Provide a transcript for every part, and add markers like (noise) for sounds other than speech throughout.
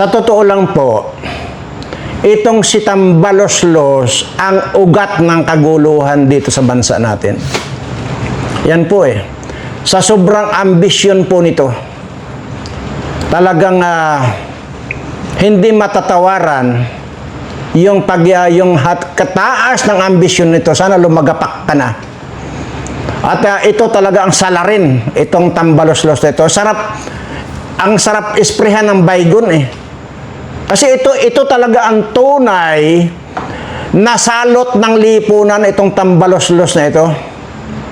Sa totoo lang po, itong si Tambaloslos ang ugat ng kaguluhan dito sa bansa natin. Yan po eh. Sa sobrang ambisyon po nito, talagang ah, hindi matatawaran yung pag ah, yung hat, kataas ng ambisyon nito. Sana lumagapak ka na. At ah, ito talaga ang salarin, itong tambaloslos na ito. Sarap, ang sarap isprehan ng baygon eh. Kasi ito, ito talaga ang tunay na salot ng lipunan itong tambaloslos na ito.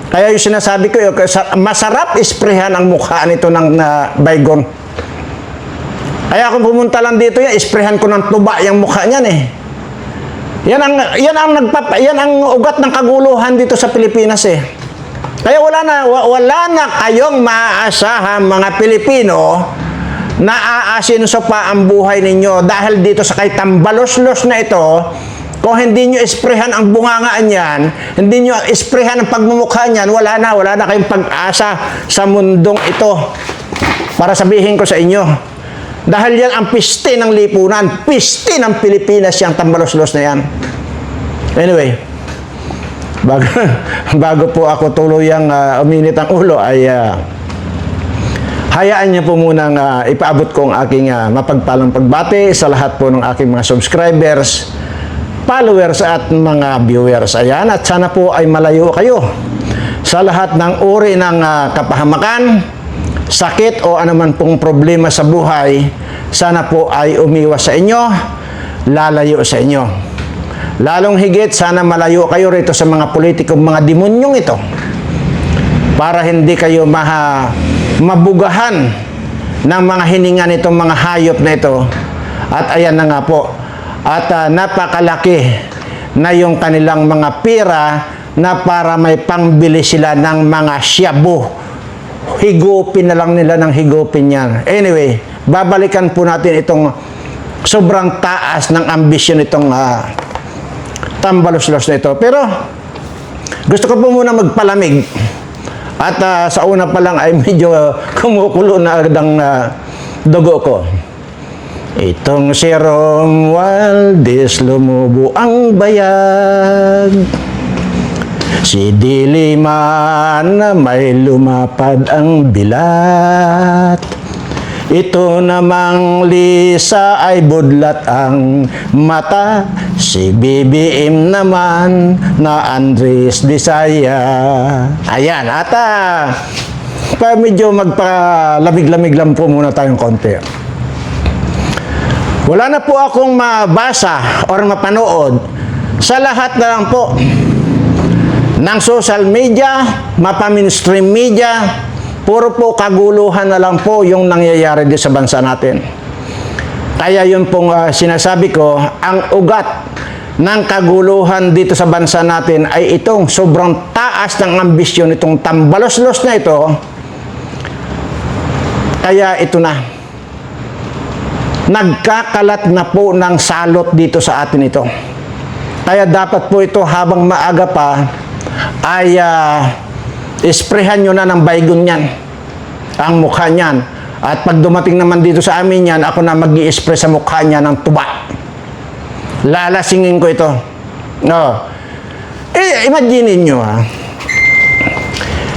Kaya yung sinasabi ko, sa- masarap isprehan ang mukha nito ng na baygon. Kaya kung pumunta lang dito yan, isprehan ko ng tuba yung mukha niyan eh. Yan ang yan ang nagpapa, yan ang ugat ng kaguluhan dito sa Pilipinas eh. Kaya wala na wa- wala na kayong maaasahan mga Pilipino na aasinso pa ang buhay ninyo dahil dito sa kay tambaloslos na ito kung hindi nyo isprehan ang bungangaan yan, hindi nyo isprehan ang pagmumukha niyan, wala na, wala na kayong pag-asa sa mundong ito. Para sabihin ko sa inyo, dahil yan ang piste ng lipunan, piste ng Pilipinas yung tambaloslos na yan. Anyway, bago, (laughs) bago po ako tuluyang uh, uminit ang ulo ay ah, hayaan niyo po munang ah, ipaabot ko ang aking ah, mapagpalang pagbati sa lahat po ng aking mga subscribers, followers at mga viewers. Ayan, at sana po ay malayo kayo sa lahat ng uri ng ah, kapahamakan, sakit o anuman pong problema sa buhay, sana po ay umiwas sa inyo, lalayo sa inyo. Lalong higit, sana malayo kayo rito sa mga politikong mga demonyong ito para hindi kayo maha, mabugahan ng mga hininga nitong mga hayop na ito. At ayan na nga po. At ah, napakalaki na yung kanilang mga pira na para may pangbili sila ng mga shabu. Higupin na lang nila ng higupin yan. Anyway, babalikan po natin itong sobrang taas ng ambisyon itong ah, tambalos-los na ito. Pero gusto ko po muna magpalamig. At ah, sa una pa lang ay (laughs) medyo kumukulo na agad ang ah, dugo ko. Itong si Romualdez lumubo ang bayag. Si Diliman na may lumapad ang bilat. Ito namang Lisa ay budlat ang mata. Si BBM naman na Andres Bisaya. Ayan, ata. Pa medyo magpalamig-lamig lang po muna tayong konti. Wala na po akong mabasa or mapanood sa lahat na lang po ng social media, mapa-mainstream media, puro po kaguluhan na lang po yung nangyayari dito sa bansa natin. Kaya yun pong ah, sinasabi ko, ang ugat ng kaguluhan dito sa bansa natin ay itong sobrang taas ng ambisyon itong tambaloslos na ito. Kaya ito na. Nagkakalat na po ng salot dito sa atin ito. Kaya dapat po ito habang maaga pa ay uh, isprehan nyo na ng baygon yan. Ang mukha niyan. At pag dumating naman dito sa amin yan, ako na mag spray sa mukha niya ng tuba. Lalasingin ko ito. No. Eh, imagine nyo ha.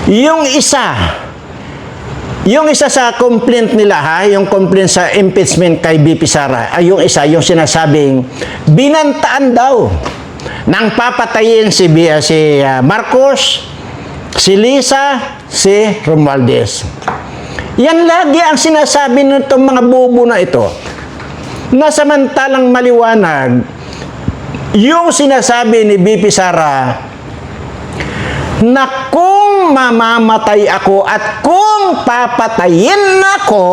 Yung isa, yung isa sa complaint nila ha, yung complaint sa impeachment kay BP Sara, ay yung isa, yung sinasabing binantaan daw nang papatayin si, B- si ah, Marcos, si Lisa, si Romualdez. Yan lagi ang sinasabi nitong mga bobo na ito. Na samantalang maliwanag, yung sinasabi ni BP Sara, na kung mamamatay ako at kung papatayin ako,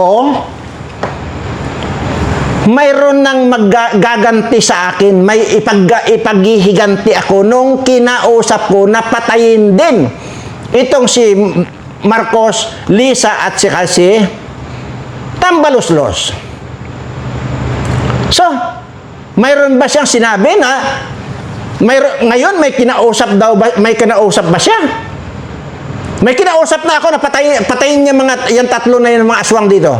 mayroon nang maggaganti sa akin, may ipag, ipaghihiganti ako nung kinausap ko na patayin din. Itong si Marcos, Lisa at si si Tambaloslos. So, mayroon ba siyang sinabi na mayroon, ngayon may kinausap daw ba, may kinausap ba siya? May kinausap na ako na patayin, patayin niya mga, yung tatlo na yung mga aswang dito.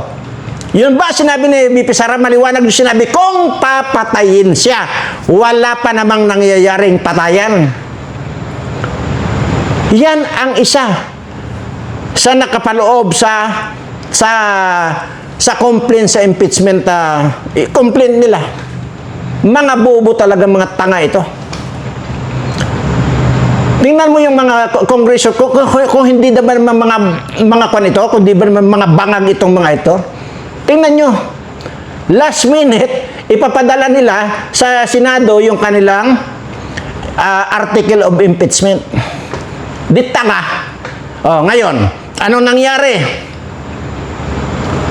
Yun ba sinabi ni BP Sara maliwanag yung sinabi kung papatayin siya. Wala pa namang nangyayaring patayan. Yan ang isa sa nakapaloob sa sa sa complaint sa impeachment uh, complaint nila. Mga bobo talaga mga tanga ito. Tingnan mo yung mga ko- kongreso, kung, kung, kung hindi naman mga mga, kwan ito, kung di ba naman mga bangag itong mga ito, tingnan nyo, last minute, ipapadala nila sa Senado yung kanilang ah, article of impeachment. Di tanga. Oh, ngayon, anong nangyari?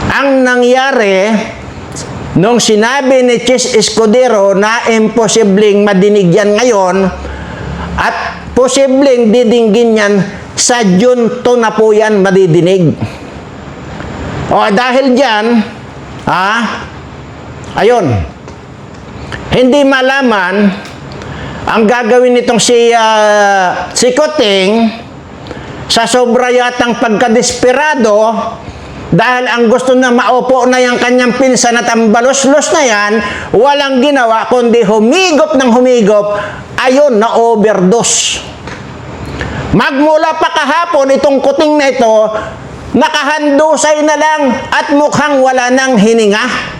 Ang nangyari, nung sinabi ni Chis Escudero na imposibleng madinig yan ngayon, at posibleng didinggin yan sa junto na po yan madidinig. O dahil dyan, ha, ayun, hindi malaman ang gagawin nitong si, ah, si Kuting sa sobra yatang pagkadesperado dahil ang gusto na maupo na yung kanyang pinsan at ang balos-los na yan, walang ginawa kundi humigop ng humigop, ayun, na overdose. Magmula pa kahapon, itong kuting na ito, nakahandusay na lang at mukhang wala nang hininga.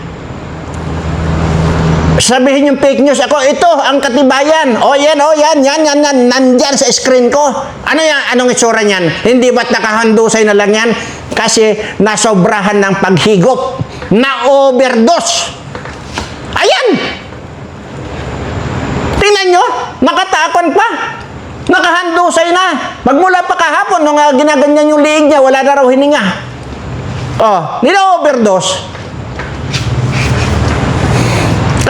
Sabihin yung fake news, ako, ito, ang katibayan. O yan, o yan, yan, yan, yan, nandyan sa screen ko. Ano yan, anong itsura niyan? Hindi ba't nakahandusay na lang yan? Kasi nasobrahan ng paghigop. Na-overdose. Ayan! Tingnan nyo, nakatakon pa. Nakahandusay na. Magmula pa kahapon, nung uh, ginaganyan yung liig niya, wala na raw hininga. Oh, nila-overdose.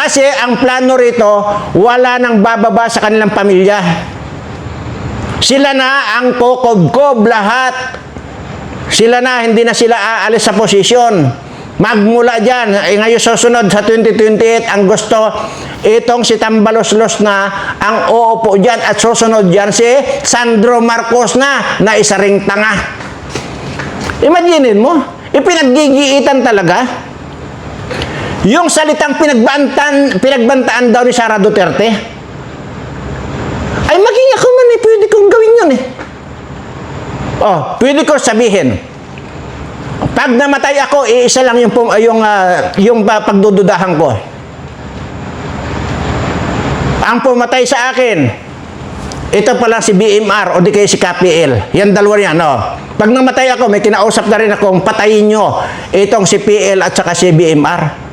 Kasi ang plano rito, wala nang bababa sa kanilang pamilya. Sila na ang kokob-kob lahat. Sila na, hindi na sila aalis sa posisyon. Magmula dyan, eh, ngayon susunod sa 2028, ang gusto, itong si Tambaloslos na ang uupo dyan at susunod dyan si Sandro Marcos na, na isa ring tanga. Imaginin mo, ipinaggigiitan talaga. Yung salitang pinagbantaan, pinagbantaan daw ni Sara Duterte, ay maging ako man eh, pwede kong gawin yun eh. Oh, pwede ko sabihin, pag namatay ako, iisa lang yung, yung, ah, yung pa- pagdududahan ko. Ang pumatay sa akin, ito pala si BMR o di kayo si KPL. Yan dalawa yan, no? Pag namatay ako, may kinausap na rin akong patayin nyo itong si PL at saka si BMR.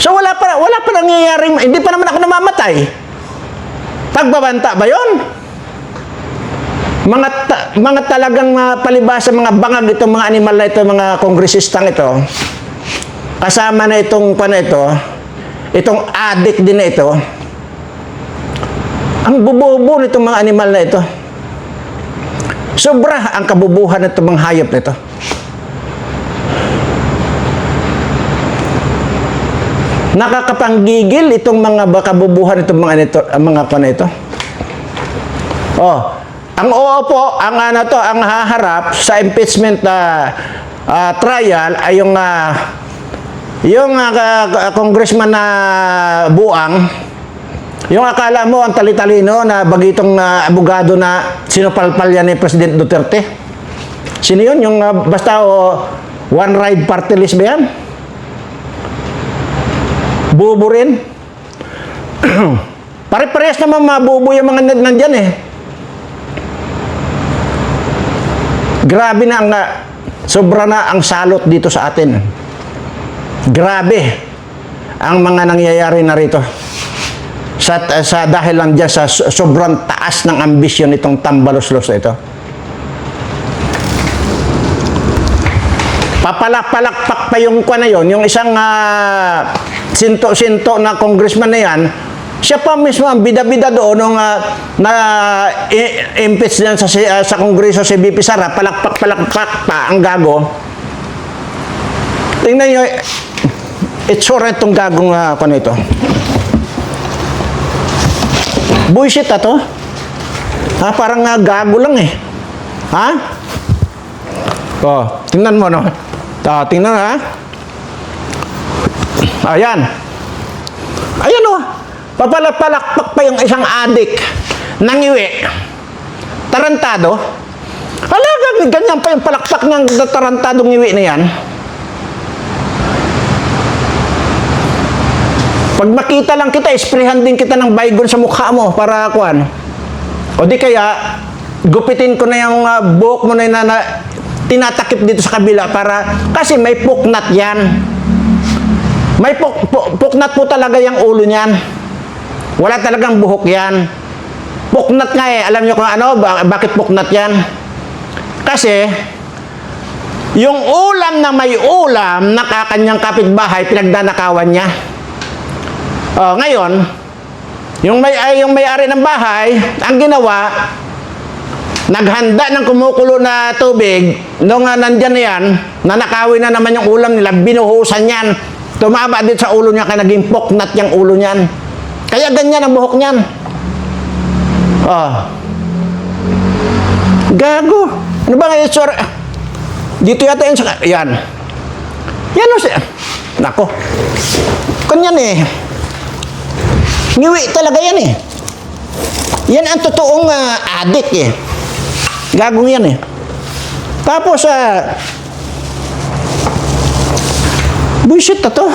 So wala pa wala pa nangyayaring hindi pa naman ako namamatay. Pagbabanta ba 'yon? Mga ta- mga talagang mga palibasa mga bangag itong mga animal na ito, mga kongresistang ito. Kasama na itong pa na ito, itong addict din na ito. Ang bubobo nitong mga animal na ito. Sobra ang kabubuhan nitong mga hayop na Nakakapanggigil itong mga bakabubuhan itong mga nito, mga pa na ito. Oh, ang oo po, ang ano to, ang haharap sa impeachment na ah, trial ay yung ah, yung ka- congressman na buang yung akala mo ang tali-talino na bagitong ah, abogado na sinupalpal yan ni President Duterte. Sino yun? Yung ah, basta oh, one ride party list ba yan? Bubo rin. (clears throat) Pare-parehas naman mabubo yung mga nan- nandyan eh. Grabe na ang, sobra na ang salot dito sa atin. Grabe ang mga nangyayari na rito. Sa, sa dahil lang dyan sa so- sobrang taas ng ambisyon itong tambaloslos na ito. Papalak-palakpak pa yung kwa na yon, yung isang ah, sinto-sinto na congressman na yan, siya pa mismo ang bida-bida doon nung ah, na i- impeach niyan sa, ah, sa kongreso si BP Sara, palakpak-palakpak pa ang gago. Tingnan nyo, itsura itong gagong uh, kano ito. Bullshit na to. Ha, parang nga gago lang eh. Ha? Oh, tingnan mo no. Ah, tingnan ha. Ayan. Ayan o. Papalapalakpak pa yung isang adik. Nangiwi. Tarantado. Hala, ganyan pa yung palakpak ng tarantadong ngiwi na yan. Pag makita lang kita, isprehan din kita ng baygon sa mukha mo para kuan. O di kaya, gupitin ko na yung ah, buhok mo na, na, na tinatakip dito sa kabila para, kasi may puknat yan. May puk, puk- puknat po talaga yung ulo niyan. Wala talagang buhok yan. Puknat nga eh. Alam niyo kung ano, ba- bakit puknat yan? Kasi, yung ulam na may ulam na kakanyang kapitbahay, pinagdanakawan niya. Oh, ngayon, yung may ay yung may-ari ng bahay, ang ginawa, naghanda ng kumukulo na tubig, nung uh, nandyan na yan, nanakawin na naman yung ulam nila, binuhusan yan. Tumama din sa ulo niya, kaya naging poknat yung ulo niyan. Kaya ganyan ang buhok niyan. Oh. Gago. Ano ba ngayon, sir? Dito yata yun sa... Yan. Yan o siya. Nako. Kanyan eh. Ngiwi talaga yan eh. Yan ang totoong uh, adik eh. Gagong yan eh. Tapos, ah... buisit na to.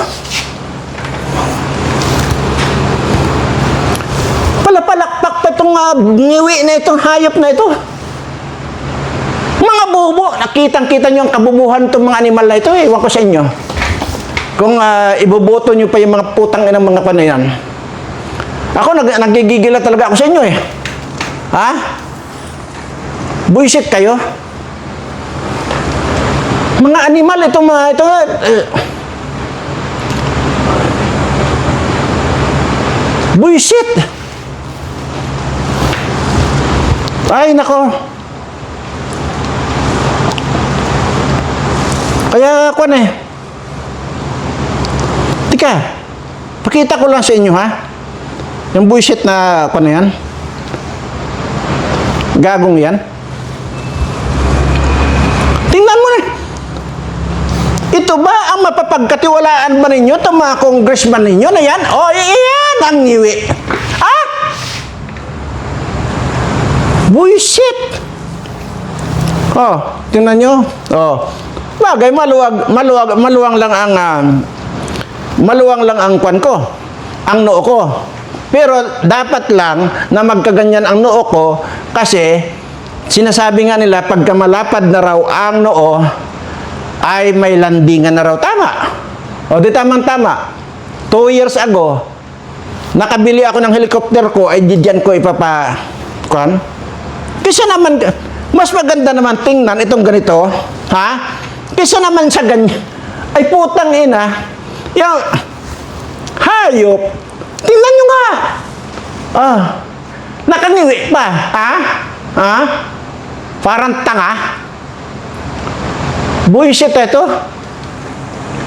Palapalakpak pa itong uh, ngiwi na itong hayop na ito. Mga bubo, nakitang-kita nyo ang kabubuhan itong mga animal na ito. eh. Ewan ko sa inyo. Kung uh, iboboto nyo pa yung mga putang inang mga panayan. Ako, nag nagigigila talaga ako sa inyo eh. Ha? Buisit kayo? Mga animal, ito mga, ito, eh, buisit! Ay, nako. Kaya, kwan eh. Tika, pakita ko lang sa inyo ha. Yung bullshit na kwan na yan. Gagong yan. Tingnan mo na. Ito ba ang mapapagkatiwalaan ba ninyo? Ito mga congressman ninyo na yan? O, iyan ang ngiwi. Ah! Bullshit! Oh, tingnan nyo. Oh. Bagay, maluwag, maluwag, maluwang lang ang, ah, maluwang lang ang kwan ko, ang noo ko. Pero dapat lang na magkaganyan ang noo ko kasi sinasabi nga nila pagka malapad na raw ang noo ay may landingan na raw. Tama. O di tamang tama. Two years ago, nakabili ako ng helicopter ko ay diyan ko ipapa kwan. Kasi naman, mas maganda naman tingnan itong ganito, ha? Kesa naman sa ganyan. Ay putang ina, yung hayop, tingnan nyo nga. Ah, nakangiwi pa, ha? Ha? Parang tanga. Buisit ito.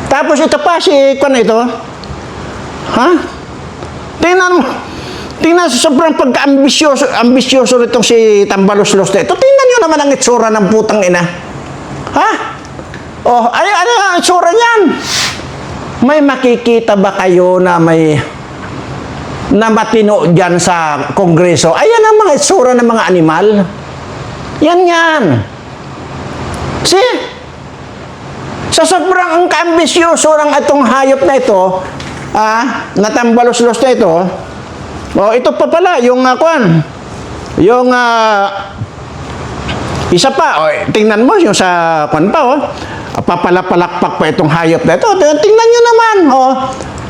Tapos ito pa, si Kwan ito. Ha? Tingnan mo. Tingnan sa sobrang pagka-ambisyoso, ambisyoso nitong si Tambalos-los na ito. Tingnan nyo naman ang itsura ng putang ina. Ha? Oh, ano, ano ang itsura niyan? May makikita ba kayo na may na matino dyan sa kongreso? Ayan ang mga itsura ng mga animal. Yan yan. See? Sa sobrang ang kaambisyoso ng itong hayop na ito, ah, natambalos-los na ito, oh, ito pa pala, yung uh, kwan, yung ah, isa pa, oh, tingnan mo yung sa kwan pa, oh, papalapalakpak pa itong hayop na ito. Tingnan nyo naman, oh,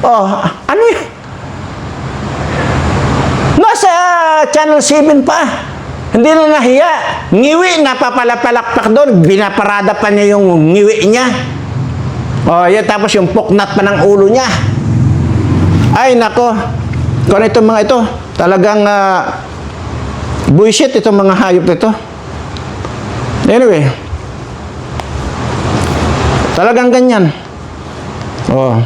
oh, ano yun? Nasa Channel 7 pa. Hindi na nahiya. Ngiwi, napapalapalakpak doon. Binaparada pa niya yung ngiwi niya. O, yan. Tapos yung puknat pa ng ulo niya. Ay, nako. Kung itong mga ito, talagang uh, bullshit itong mga hayop ito. Anyway. Talagang ganyan. Oh.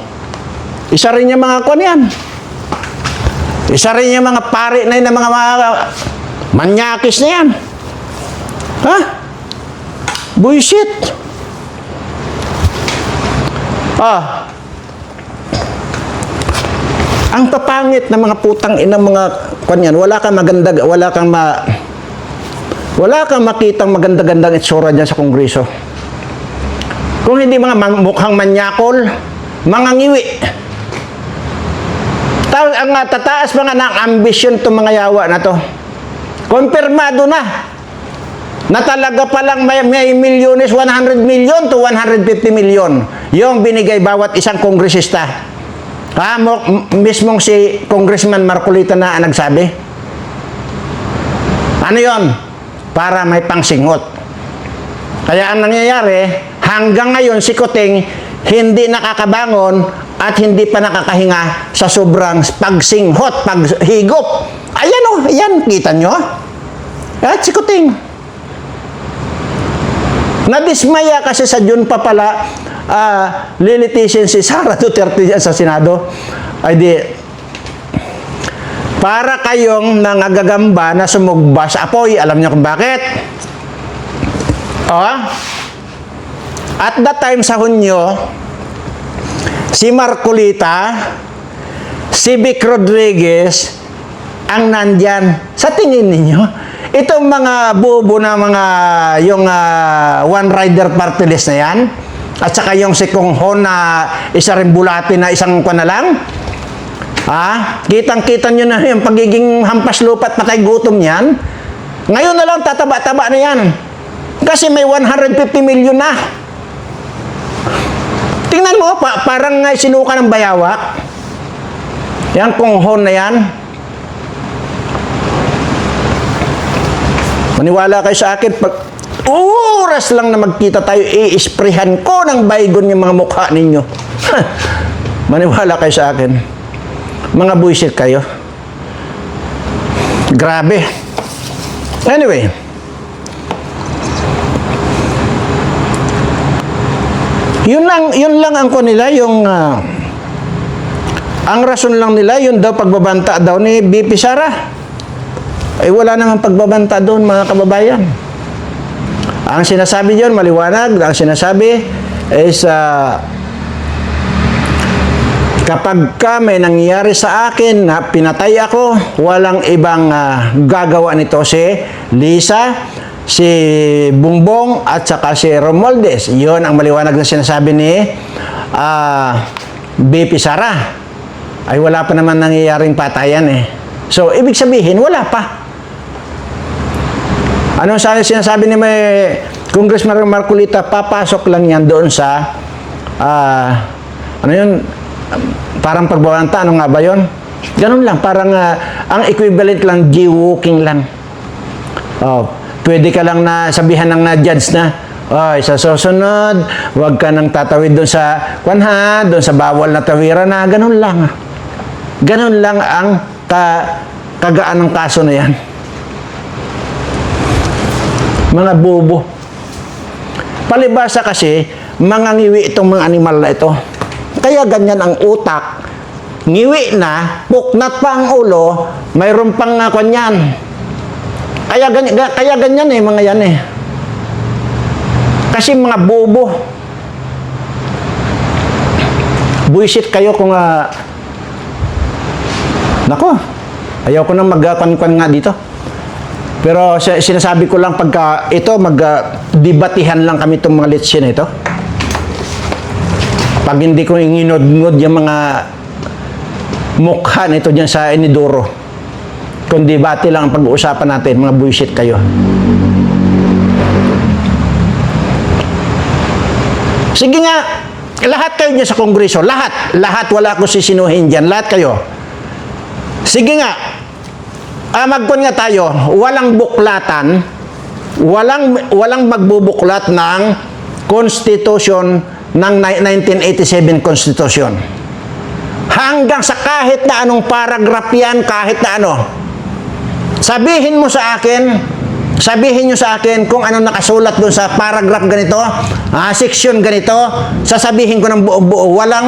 Isa rin yung mga kon yan. Isa rin yung mga pare na yun, mga, mga manyakis na yan. Ha? Bullshit. Ah. Ang papangit ng mga putang ina mga kanyan, wala kang maganda, wala kang ma wala kang makitang maganda-gandang itsura dyan sa kongreso. Kung hindi mga man- mukhang manyakol, mga ngiwi. Ta- ang ah, tataas mga ng ambisyon itong mga yawa na to. Konfirmado na na talaga palang may, may milyones, 100 million to 150 million yung binigay bawat isang kongresista. Ha, mo, mismong si Congressman Marcolita na nagsabi. Ano yon? Para may pangsingot. Kaya ang nangyayari, hanggang ngayon si Kuting hindi nakakabangon at hindi pa nakakahinga sa sobrang pagsinghot, paghigop. Ayan o, ayan, kita nyo? At si Kuting. Nadismaya kasi sa June pa pala ah, lilitisin si Sara (laughs) Duterte sa Senado. Ay di, para kayong nangagagamba na sumugba sa apoy. Alam niyo kung bakit? Oh, at that time sa Hunyo, si Marcolita, si Vic Rodriguez, ang nandyan. Sa tingin ninyo, itong mga bobo na mga, yung ah, one-rider party list na yan, at saka yung si Kong Ho na isa rin bulati na isang kwa na lang, Ha? Kitang-kita nyo na yung pagiging hampas lupat patay gutom yan. Ngayon na lang tataba-taba na yan. Kasi may 150 million na. Tingnan mo, pa, parang sinuka ng bayawak. Yan konghon na yan. Maniwala kayo sa akin, pag oras lang na magkita tayo, i-sprayhan ko ng baygon yung mga mukha ninyo. Maniwala kayo sa akin. Mga buisit kayo. Grabe. Anyway. Yun lang, yun lang ang ko nila, yung ah, ang rason lang nila, yun daw pagbabanta daw ni BP Sara. Ay wala namang pagbabanta doon mga kababayan. Ang sinasabi diyon maliwanag, ang sinasabi is ah, Kapag ka may nangyari sa akin na pinatay ako, walang ibang ah, gagawa nito si Lisa, si Bungbong at saka si Romualdez. Iyon ang maliwanag na sinasabi ni ah, BP Sara. Ay wala pa naman nangyayaring patayan eh. So, ibig sabihin, wala pa. Ano sa sinasabi ni may Congressman Marcolita, papasok lang yan doon sa ah, ano yun, parang pagbabanta, ano nga ba yun? Ganun lang, parang ah, ang equivalent lang, jaywalking lang. Oh, pwede ka lang na sabihan ng na judge na, Oy, sa susunod, huwag ka nang tatawid doon sa kwanha, doon sa bawal na tawira na, ganun lang. Ganun lang ang ka, kagaan ng kaso na yan. Mga bobo. Palibasa kasi, mga ngiwi itong mga animal na ito. Kaya ganyan ang utak. Ngiwi na, puknat pa ang ulo, mayroon pang uh, kanyan. Kaya ganyan, kaya ganyan eh, mga yan eh. Kasi mga bobo. Buisit kayo kung uh, Nako, ayaw ko nang magkakan nga dito. Pero si- sinasabi ko lang pagka ito, mag-debatihan lang kami itong mga litsya na ito. Pag hindi ko inginod-ngod yung mga mukha nito dyan sa Inidoro. Kung debate lang ang pag-uusapan natin, mga bullshit kayo. Sige nga, lahat kayo dyan sa kongreso, lahat, lahat wala akong sisinuhin dyan, lahat kayo. Sige nga, ah, magkon nga tayo, walang buklatan, walang, walang magbubuklat ng Constitution ng ni- 1987 Constitution. Hanggang sa kahit na anong paragraph yan, kahit na ano. Sabihin mo sa akin, sabihin nyo sa akin kung ano nakasulat doon sa paragraph ganito, ah, section ganito, sasabihin ko ng buo-buo. Walang,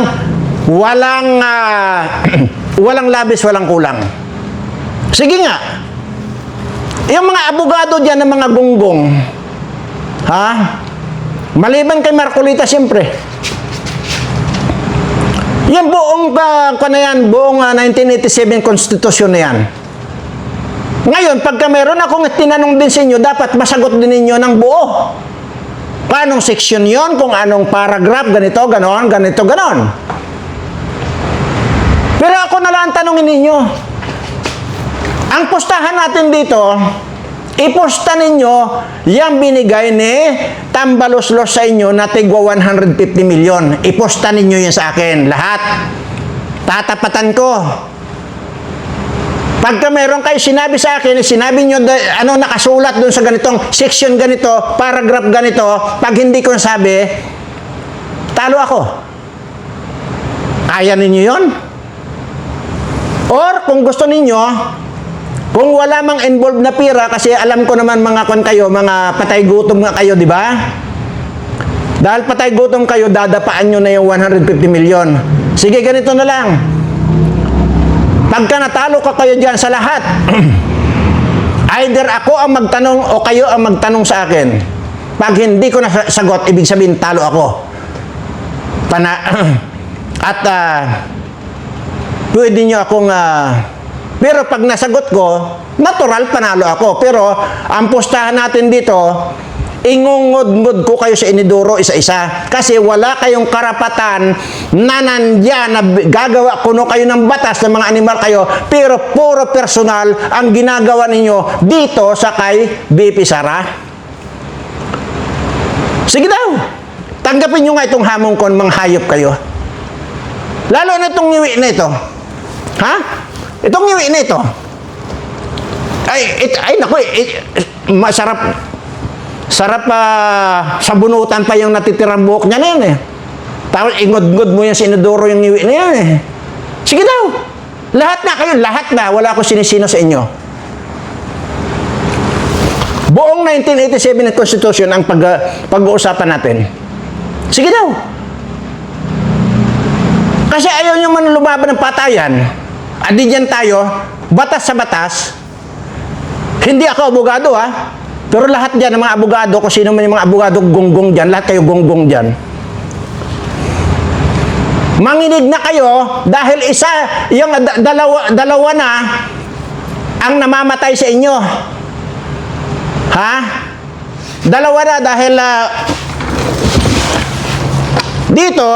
walang, ah, (clears throat) walang labis, walang kulang. Sige nga. Yung mga abogado dyan ng mga gunggong, ha? Maliban kay Marcolita, siyempre. Yan buong, uh, na yan, buong ah, 1987 Constitution na yan. Ngayon, pagka meron akong tinanong din sa inyo, dapat masagot din ninyo ng buo. Paanong section yon kung anong paragraph, ganito, ganon, ganito, ganon. Pero ako na lang ang tanongin ninyo. Ang pustahan natin dito, iposta ninyo yung binigay ni Tambaloslos sa inyo na tigwa 150 milyon. Iposta ninyo yan sa akin, lahat. Tatapatan ko. Pagka meron kayo sinabi sa akin, sinabi nyo ano nakasulat doon sa ganitong section ganito, paragraph ganito, pag hindi ko sabi, talo ako. Kaya ninyo yon? Or kung gusto ninyo, kung wala mang involved na pira, kasi alam ko naman mga kon kayo, mga patay gutom nga kayo, di ba? Dahil patay gutom kayo, dadapaan nyo na yung 150 milyon. Sige, ganito na lang. Pagka natalo ka kayo dyan sa lahat, (clears throat) either ako ang magtanong o kayo ang magtanong sa akin. Pag hindi ko nasagot, ibig sabihin talo ako. Pana (clears throat) at ah, pwede nyo akong ah, pero pag nasagot ko, natural panalo ako. Pero ang pustahan natin dito, ingungod-ngod ko kayo sa iniduro isa-isa. Kasi wala kayong karapatan na nandyan na gagawa kuno kayo ng batas ng mga animal kayo, pero puro personal ang ginagawa ninyo dito sa kay BP Sara. Sige daw, tanggapin nyo nga itong hamong kon, mga hayop kayo. Lalo na itong ngiwi na ito. Ha? Itong ngiwi na ito. Ay, it, ay naku, it, masarap. Sarap pa sa bunutan pa yung natitirang buhok niya na yan eh. Tapos ingod-ngod mo yung sinuduro yung ngiwi na yan eh. Sige daw. Lahat na kayo, lahat na. Wala akong sinisino sa inyo. Buong 1987 na Constitution ang pag, pag-uusapan natin. Sige daw. Kasi ayaw nyo man lumaban ng patayan. Adi dyan tayo, batas sa batas. Hindi ako abogado ha. Pero lahat dyan ng mga abogado, kung sino man yung mga abogado gonggong dyan, lahat kayo gonggong dyan. Manginig na kayo dahil isa, yung da- dalawa, dalawa na ang namamatay sa inyo. Ha? Dalawa na dahil ah, dito,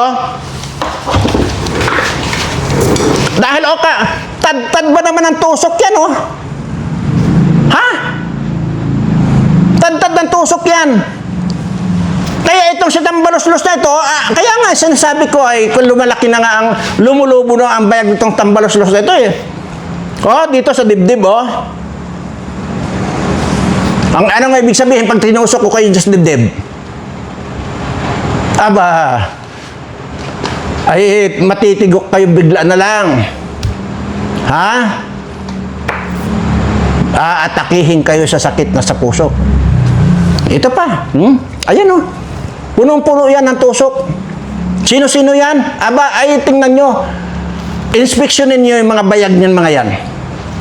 dahil oka, tad-tad ba naman ang tusok yan, oh? Ha? Tad-tad ng tusok yan. Kaya itong si Tambalos-los na ito, ah, kaya nga sinasabi ko ay kung lumalaki na nga ang lumulubo na ang bayag nitong Tambalos-los na ito eh. Oh, dito sa dibdib, oh. Ang ano nga ibig sabihin pag tinusok ko kayo sa dibdib? Aba, ay matitigok kayo bigla na lang. Ha? Aatakihin kayo sa sakit na sa puso. Ito pa. Hmm? Ayan oh. Punong-puno yan ng tusok. Sino-sino yan? Aba, ay tingnan nyo. Inspeksyonin nyo yung mga bayag niyan mga yan.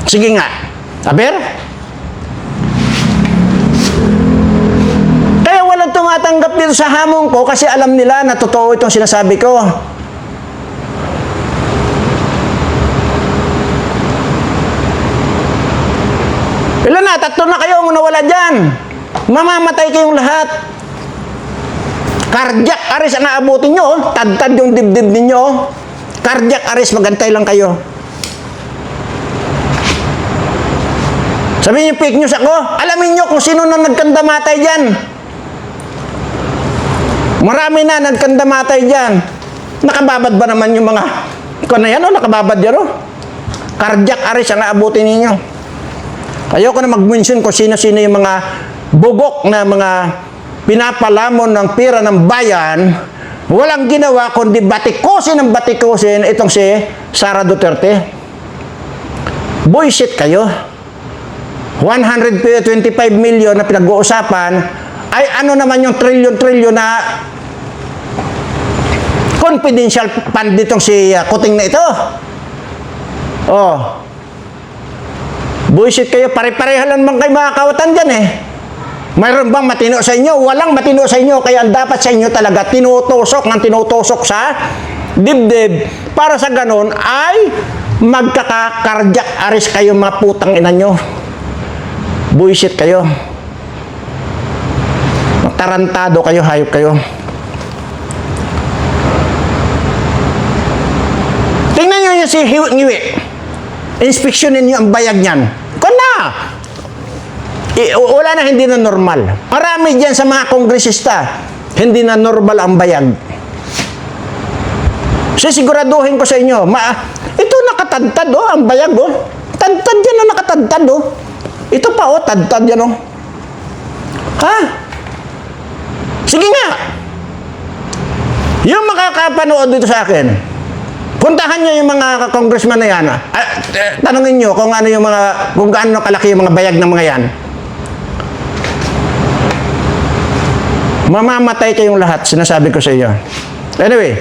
Sige nga. Aber? Kaya walang tumatanggap dito sa hamon ko kasi alam nila na totoo itong sinasabi ko. Ilan na? Tatlo na kayo ang nawala dyan. Mamamatay kayong lahat. Cardiac arrest ang naabutin nyo. oh. Tad-tad yung dibdib ninyo. oh. Cardiac arrest, magantay lang kayo. Sabihin niyo fake news ako. Alamin niyo kung sino na nagkandamatay dyan. Marami na nagkandamatay dyan. Nakababad ba naman yung mga... Kung na yan, oh, nakababad yan, oh. Cardiac arrest ang naabutin ninyo. Ayoko na mag-mention kung sino-sino yung mga bugok na mga pinapalamon ng pira ng bayan, walang ginawa kundi batikusin ng batikusin itong si Sara Duterte. Buisit kayo. 125 million na pinag-uusapan ay ano naman yung trilyon-trilyon na confidential fund ditong si uh, Kuting na ito. Oh, Buisit kayo, pare-pareha lang man kayo mga kawatan dyan eh. Mayroon bang matino sa inyo? Walang matino sa inyo, kaya ang dapat sa inyo talaga tinutusok ng tinutusok sa dibdib Para sa ganon ay magkaka-cardiac arrest kayo mga putang ina nyo. Buisit kayo. Tarantado kayo, hayop kayo. Tingnan nyo yung si Hiwi Ngiwi. Inspeksyonin nyo ang bayag niyan. Kung na! I- wala na hindi na normal. Marami dyan sa mga kongresista, hindi na normal ang bayag. Sisiguraduhin ko sa inyo, ma ito nakatadtad oh, ang bayag oh. Tadtad yan oh, nakatadtad oh. Ito pa oh, tadtad yan oh. Ha? Sige nga. Yung makakapanood dito sa akin, puntahan nyo yung mga congressman na yan. ah. Ah, eh, tanungin nyo kung ano yung mga, kung gaano kalaki yung mga bayag ng mga yan. Mamamatay kayong lahat, sinasabi ko sa iyo. Anyway,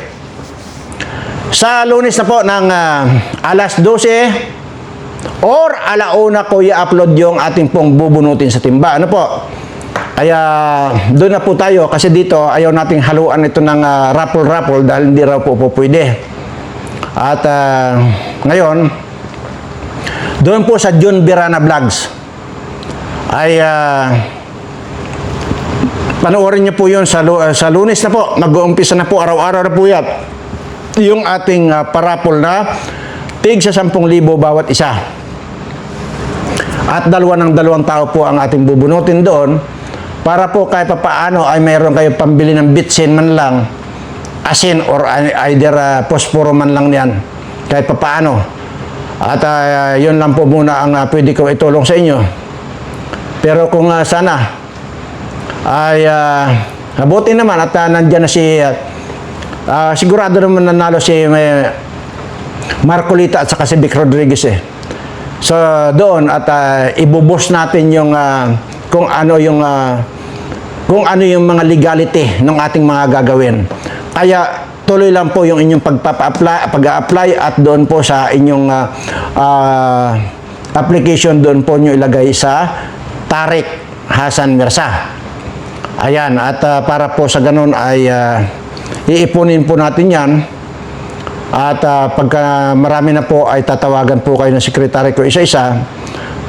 sa lunes na po ng ah, alas 12 or alauna ko i-upload yung ating pong bubunutin sa timba. Ano po? Kaya doon na po tayo kasi dito ayaw nating haluan ito ng ah, raffle-raffle dahil hindi raw po po pwede. At ah, ngayon, doon po sa John Birana Vlogs ay ah, panoorin niyo po yun sa, ah, sa lunes na po. Mag-uumpisa na po, araw-araw na po yan. Yung ating ah, parapol na tig sa 10,000 bawat isa. At dalawa ng dalawang tao po ang ating bubunutin doon para po kahit papaano ay mayroon kayo pambili ng bitsin man lang asin or ei- either uh, posporo man lang yan kahit papaano. At ah, yun lang po muna ang ah, pwede ko itulong sa inyo. Pero kung ah, sana ay uh, mabuti naman at uh, nandyan na si ah, ah, sigurado naman nanalo si uh, Marcolita at saka si Vic Rodriguez eh. So doon at uh, ibubos natin yung ah, kung ano yung ah, kung ano yung mga legality ng ating mga gagawin. Kaya tuloy lang po yung inyong pagpapa-apply, pag-apply at doon po sa inyong ah, ah, application doon po nyo ilagay sa Tarik Hasan Mirsa. Ayan, at ah, para po sa ganun ay ah, iipunin po natin yan. At ah, pagka marami na po ay tatawagan po kayo ng sekretary ko isa-isa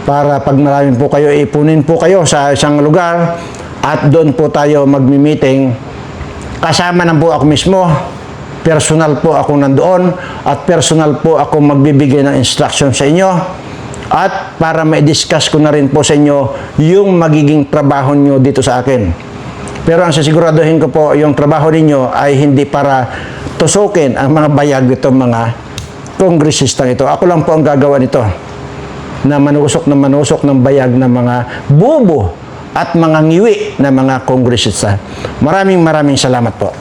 para pag marami po kayo, ipunin po kayo sa isang lugar at doon po tayo magmi-meeting. Kasama na po ako mismo. Personal po ako nandoon at personal po ako magbibigay ng instruction sa inyo. At para ma-discuss ko na rin po sa inyo yung magiging trabaho nyo dito sa akin. Pero ang sasiguraduhin ko po, yung trabaho ninyo ay hindi para tusukin ang mga bayag itong mga kongresistang ito. Ako lang po ang gagawa nito na manusok na manusok ng bayag ng mga bubo at mga ngiwi na mga kongresista. Maraming maraming salamat po.